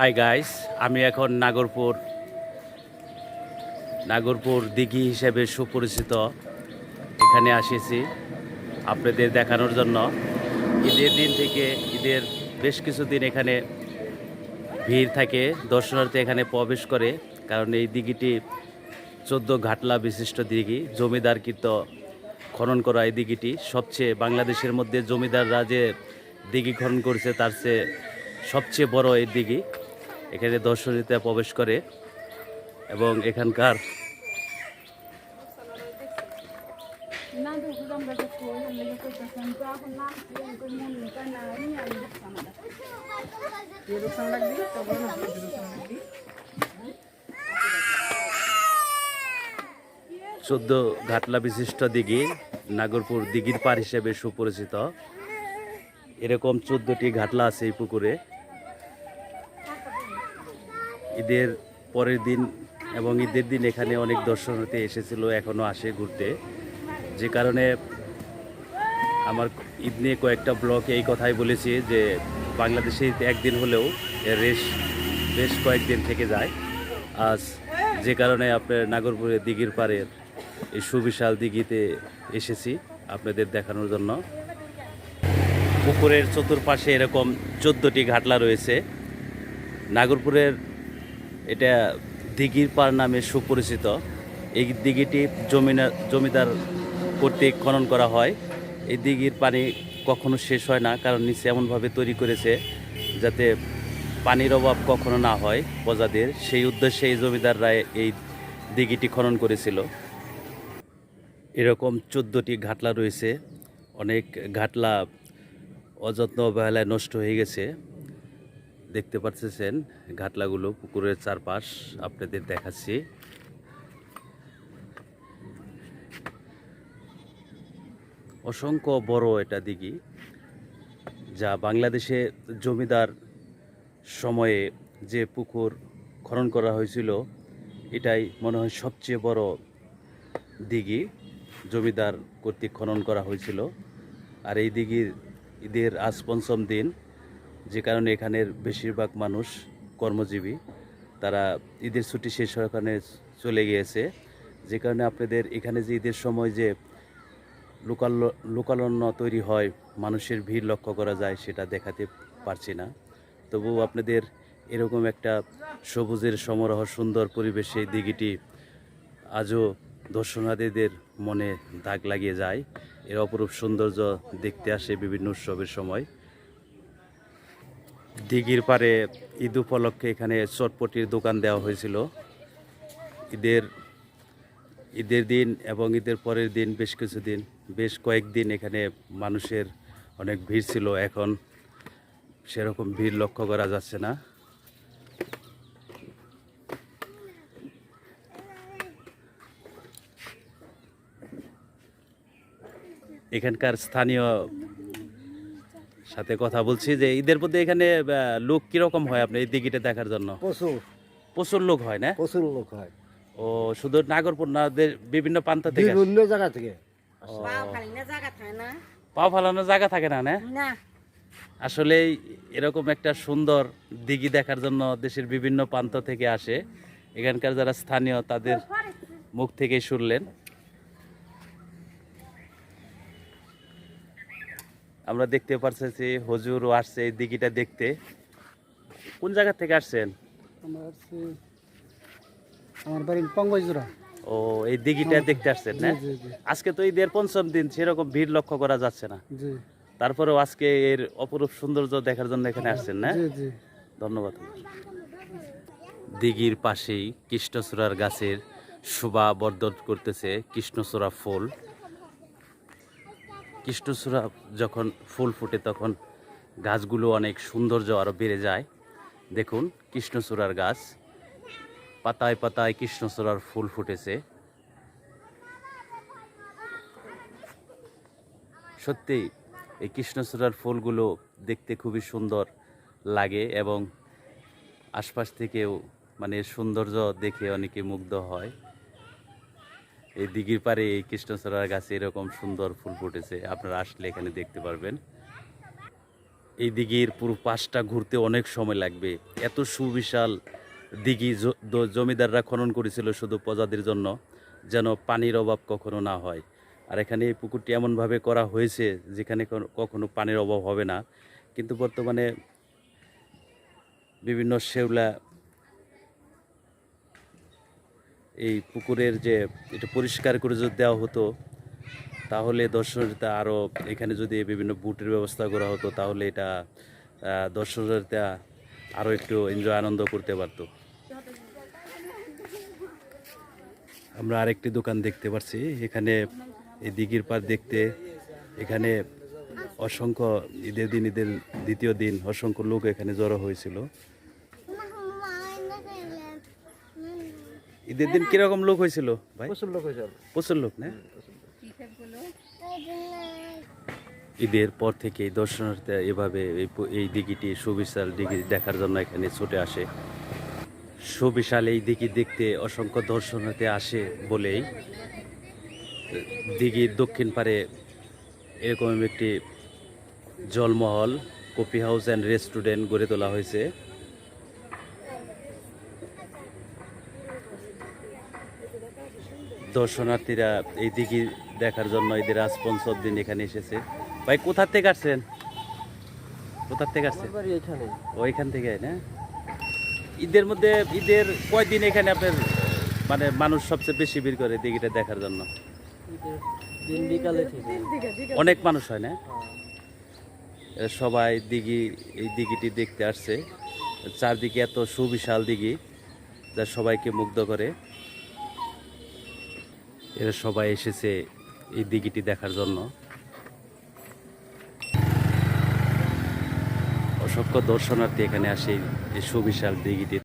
Hi guys আমি এখন নাগরপুর নাগরপুর দিঘি হিসেবে সুপরিচিত। এখানে আসিছি আপনাদের দেখানোর জন্য। ঈদের দিন থেকে ঈদের বেশ কিছুদিন এখানে ভিড় থাকে, দর্শনার্থী এখানে প্রবেশ করে। কারণ এই দিঘিটি চোদ্দ ঘাটলা বিশিষ্ট দিঘি, জমিদারকৃত খনন করা এই দিঘিটি। সবচেয়ে বাংলাদেশের মধ্যে জমিদাররা যে দিঘি খনন করেছে, তার চেয়ে সবচেয়ে বড় এই দিঘি। এখানে দর্শনীতে প্রবেশ করে এবং এখানকার চোদ্দ ঘাটলা বিশিষ্ট দিঘি নাগরপুর দিঘির পার হিসেবে সুপরিচিত। এরকম চোদ্দটি ঘাটলা আছে এই পুকুরে। ঈদের পরের দিন এবং ঈদের দিন এখানে অনেক দর্শনার্থী এসেছিল এখনও আসে ঘুরতে। যে কারণে আমার ঈদ নিয়ে কয়েকটা ব্লকে এই কথাই বলেছি যে বাংলাদেশে একদিন হলেও রেশ, বেশ কয়েকদিন থেকে যায়। আজ যে কারণে আপনার নাগরপুরের দিঘির পাড়ের এই সুবিশাল দিঘিতে এসেছি আপনাদের দেখানোর জন্য। পুকুরের চতুর্পাশে এরকম চোদ্দোটি ঘাটলা রয়েছে। নাগরপুরের এটা দিঘির পাড় নামে সুপরিচিত। এই দিঘিটি জমিনা, জমিদার কর্তৃক খনন করা হয়। এই দিঘির পানি কখনো শেষ হয় না, কারণ নিচে এমনভাবে তৈরি করেছে যাতে পানির অভাব কখনো না হয় প্রজাদের। সেই উদ্দেশ্যে এই জমিদাররা এই দিঘিটি খনন করেছিল। এরকম চোদ্দোটি ঘাটলা রয়েছে। অনেক ঘাটলা অযত্ন অবহেলায় নষ্ট হয়ে গেছে। দেখতে পাচ্ছেন ঘাটলাগুলো, পুকুরের চারপাশ, আপনাদের দেখাচ্ছি। অসংখ্য বড় এটা দিঘি, যা বাংলাদেশে জমিদার সময়ে যে পুকুর খনন করা হয়েছিল, এটাই মনে হয় সবচেয়ে বড় দিঘি, জমিদার কর্তৃক খনন করা হয়েছিল। আর এই দিঘির, ঈদের আজ পঞ্চম দিন। কারণে এখানের বেশিরভাগ মানুষ কর্মজীবী, তারা ঈদের ছুটি শেষ হওয়ার কারণে চলে গিয়েছে। যে কারণে আপনাদের এখানে যে ঈদের সময় যে লোকাল লোকালন্য তৈরি হয়, মানুষের ভিড় লক্ষ্য করা যায়, সেটা দেখাতে পারছি না। তবু আপনাদের এরকম একটা সবুজের সমারোহ সুন্দর পরিবেশে দিঘিটি আজও দর্শনার্থীদের মনে দাগ লাগিয়ে যায়। এর অপরূপ সৌন্দর্য দেখতে আসে বিভিন্ন উৎসবের সময়। দিঘির পারে ঈদ উপলক্ষে এখানে চটপটির দোকান দেওয়া হয়েছিল। ঈদের ঈদের দিন এবং ঈদের পরের দিন বেশ কিছুদিন, বেশ কয়েকদিন এখানে মানুষের অনেক ভিড় ছিল। এখন সেরকম ভিড় লক্ষ্য করা যাচ্ছে না। এখানকার স্থানীয় সাথে কথা বলছি যে ঈদের মধ্যে এখানে লোক কীরকম হয় আপনি এই দিঘিটা দেখার জন্য? প্রচুর। প্রচুর লোক হয় না? প্রচুর লোক হয়। ও শুধু নাগরপুর না বিভিন্ন প্রান্ত থেকে? বিভিন্ন জায়গা থেকে। পাও খালি না জায়গা থাকে না। পাও ফালানোর জায়গা থাকে না না? না। আসলে এরকম একটা সুন্দর দিঘি দেখার জন্য দেশের বিভিন্ন প্রান্ত থেকে আসে। এখানকার যারা স্থানীয় তাদের মুখ থেকে শুনলেন। আমরা দেখতে পারছি হজুরও আসছে এই দিঘিটা দেখতে। কোন জায়গা থেকে আসছেন? আমার ও এই দিঘিটা দেখতে আসছেন না? আজকে তো ঈদের পঞ্চম দিন সেরকম ভিড় লক্ষ্য করা যাচ্ছে না। তারপরেও আজকে এর অপরূপ সৌন্দর্য দেখার জন্য এখানে আসছেন না? ধন্যবাদ। দিঘির পাশেই কৃষ্ণচূড়ার গাছের শোভা বর্ধন করতেছে কৃষ্ণচূড়া ফুল। কৃষ্ণচূড়া যখন ফুল ফুটে তখন গাছগুলো অনেক সৌন্দর্য আরও বেড়ে যায়। দেখুন কৃষ্ণচূড়ার গাছ। পাতায় পাতায় কৃষ্ণচূড়ার ফুল ফুটেছে। সত্যি এই কৃষ্ণচূড়ার ফুলগুলো দেখতে খুবই সুন্দর লাগে এবং আশপাশ থেকেও মানে সৌন্দর্য দেখে অনেকে মুগ্ধ হয়। এই দিঘির পারে এই কৃষ্ণচূড়ার গাছে এরকম সুন্দর ফুল ফুটেছে। আপনারা আসলে এখানে দেখতে পারবেন। এই দিঘির পুরো পাশটা ঘুরতে অনেক সময় লাগবে। এত সুবিশাল দিঘি জমিদাররা খনন করেছিল শুধু প্রজাদের জন্য, যেন পানির অভাব কখনো না হয়। আর এখানে এই পুকুরটি এমনভাবে করা হয়েছে, যেখানে কখনো পানির অভাব হবে না। কিন্তু বর্তমানে বিভিন্ন শেওলা এই পুকুরের যে এটা পরিষ্কার করে যদি দেওয়া হতো, তাহলে দর্শকরা আরও এখানে যদি বিভিন্ন বুটের ব্যবস্থা করা হতো, তাহলে এটা দর্শকরা আরও একটু এনজয় আনন্দ করতে পারতো। আমরা আরেকটি দোকান দেখতে পাচ্ছি এখানে এই দিঘির পার দেখতে এখানে অসংখ্য ঈদের দিন, ঈদের দ্বিতীয় দিন অসংখ্য লোক এখানে জড়ো হয়েছিল। ঈদের দিন কীরকম লোক হয়েছিল ভাই? প্রচুর লোক হয়েছে প্রচুর লোক না? ঈদের পর থেকে দর্শনার্থীরা এভাবে এই এই দিঘিটি সুবিশাল দিঘি দেখার জন্য এখানে ছুটে আসে। সুবিশাল এই দিঘি দেখতে অসংখ্য দর্শনার্থী আসে বলেই দিঘির দক্ষিণ পারে এরকম একটি জলমহল কফি হাউস অ্যান্ড রেস্টুরেন্ট গড়ে তোলা হয়েছে। দর্শনার্থীরা এই দিঘি দেখার জন্য এদের আজ পঞ্চম দিন এখানে এসেছে। ভাই কোথা থেকে আসছেন? কোথা থেকে আসছেন? ওইখান থেকে না? ঈদের মধ্যে ঈদের কয়দিন এখানে আপনার মানে মানুষ সবচেয়ে বেশি ভিড় করে দিঘিটা দেখার জন্য? অনেক মানুষ হয় না? সবাই দিঘি এই দিঘিটি দেখতে আসছে। চারদিকে এত সুবিশাল দিঘি যা সবাইকে মুগ্ধ করে। এরা সবাই এসেছে এই দিঘিটি দেখার জন্য। অসংখ্য দর্শনার্থী এখানে আসে এই সুবিশাল দিঘিটি।